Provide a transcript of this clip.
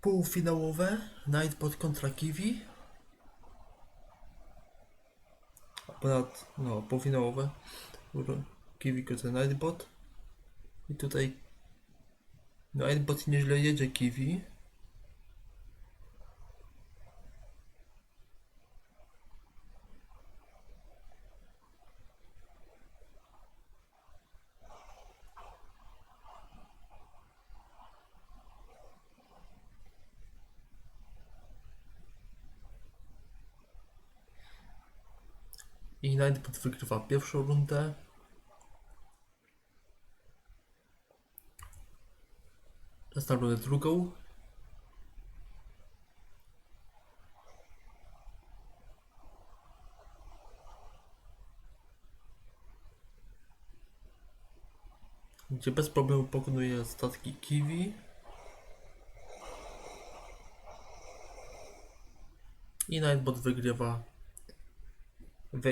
półfinałowe Nightbot kontra Kiwi. A ponad, no, półfinałowe Kiwi kontra Nightbot. I tutaj Nightbot nieźle jedzie Kiwi. I Nightbot wygrywa pierwszą rundę. Czas drugą. Gdzie bez problemu pokonuje statki Kiwi. I Nightbot wygrywa